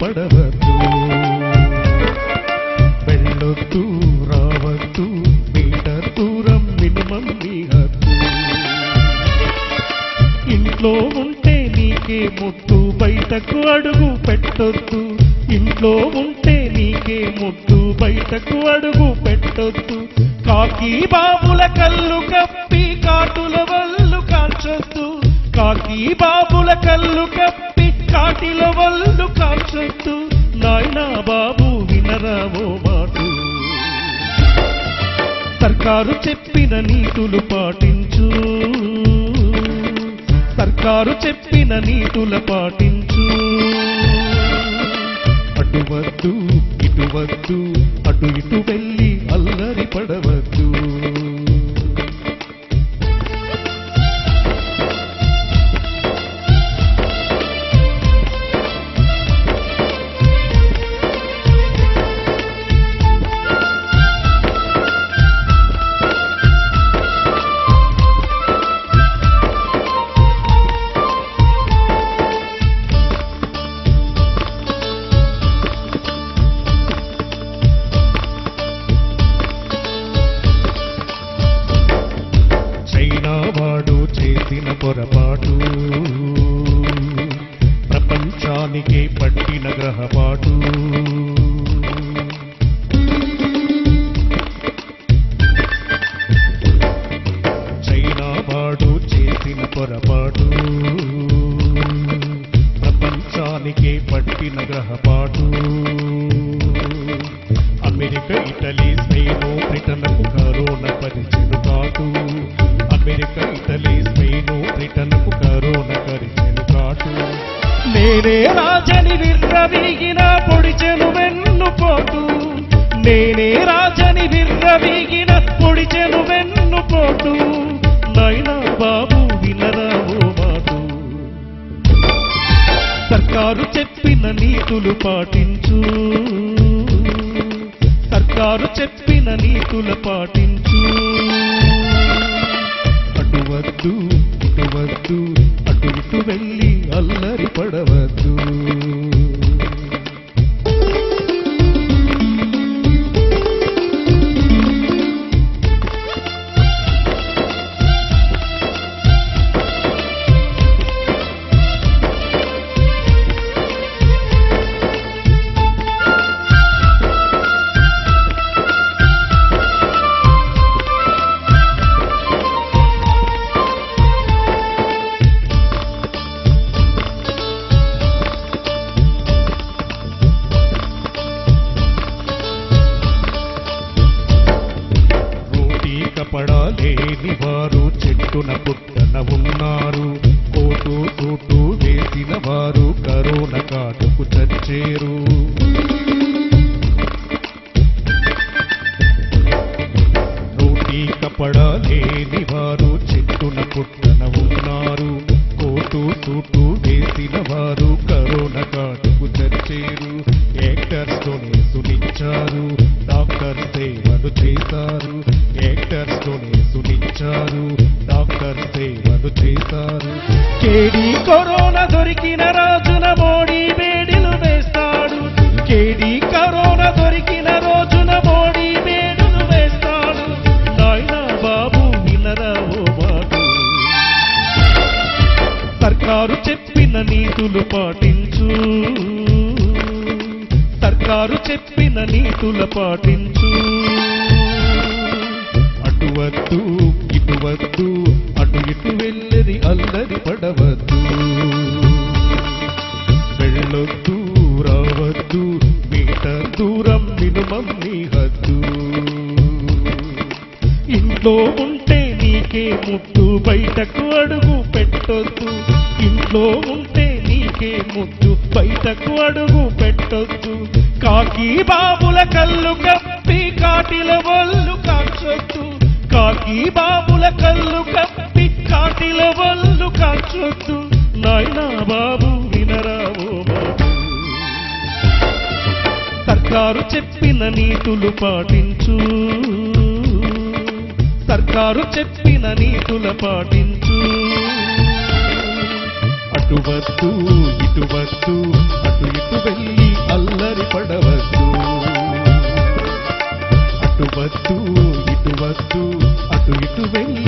పడవద్దు వెళ్ళొద్దు రావద్దు మీటర్ దూరం మినిమం మీ హద్దు ఇంట్లో ఉంటే నీకే ముద్దు బయటకు అడుగు పెట్టొద్దు. ఇంట్లో ఉంటే నీకే ముద్దు బయటకు అడుగు పెట్టొద్దు. కాకి బాబుల కళ్ళు కప్పి కాటుల వల్లు కాల్చొద్దు. కాకి బాబుల కళ్ళు కప్పి కాటిల వల్లు కాల్చొద్దు నాయనా బాబు వినరావో మాటు. సర్కారు చెప్పిన నీతులు పాటించు. సర్కారు చెప్పిన నీతుల పాటించు. అటువద్దు ఇటువద్దు అటు ఇటు వెళ్ళి అల్లరి పడవద్దు. పొరపాటు. ప్రపంచానికి పట్టిన గ్రహపాటు. చైనా వాడు చేసిన పొరపాటు. ప్రపంచానికి పట్టిన గ్రహపాటు. అమెరికా ఇటలీ స్పెయిన్ బ్రిటన్కు కరోనా పరిచెను కాటు. అమెరికా ఇటలీ నేనే రాజని విర్రవీగిన పొడిచెను వెన్ను పోటు నేనే రాజని విర్రవీగిన పొడిచెను వెన్ను పోటు నైనా బాబు వినరావు మాటు. సర్కారు చెప్పిన నీతులు పాటించు. సర్కారు చెప్పిన నీతులు పాటించు. అటువద్దు ఇటు వెళ్ళి అల్లరి పడవద్దు. లేని వారు చెట్టున పుట్టన ఉన్నారు. కోటు తూటు వేసిన వారు కరోనా కాటుకు చచ్చేరు. నోటి కపడా లేని వారు చెట్టున పుట్టన ఉన్నారు. కోటు సూటు వేసిన వారు కరోనా కాటుకు చచ్చేరు. యాక్టర్స్ తోనే సునిచ్చారు డాక్టర్ సేవలు చేశారు. యాక్టర్స్ తోనే చేశారు. డాక్టర్ సేవలు చేశారు. కేడి కరోనా దొరికిన రాజున మోడీ వేడిలు వేస్తాడు. కేడి కరోనా దొరికిన రోజున మోడీ వేడులు వేస్తాడు. నాయనా బాబు నిలరావు బాబు సర్కారు చెప్పిన నీతులు పాటించు. సర్కారు చెప్పిన నీతులు పాటించు. అటు వద్దు అటు ఇటు వెళ్ళది అల్లరి పడవద్దు. వెళ్ళొద్దు రావద్దు. మీటర్ దూరం మినిమం నీ హద్దు ఇంట్లో ఉంటే నీకే ముద్దు బయటకు అడుగు పెట్టొద్దు. ఇంట్లో ఉంటే నీకే ముద్దు బయటకు అడుగు పెట్టొద్దు. కాకి బాబుల కళ్ళు కప్పి కాటిల వల్లు కాచొద్దు. కాకి బాబుల కళ్ళు కప్పి కాటిల వల్లు కాచొద్దు. నాయనా బాబు వినరావో బాబు. సర్కారు చెప్పిన నీతులు పాటించు. సర్కారు చెప్పిన నీతుల పాటించు. అటు వద్దు ఇటు వద్దు అటు ఇటు వెళ్ళి అల్లరి పడవద్దు. అటు వద్దు 为了你。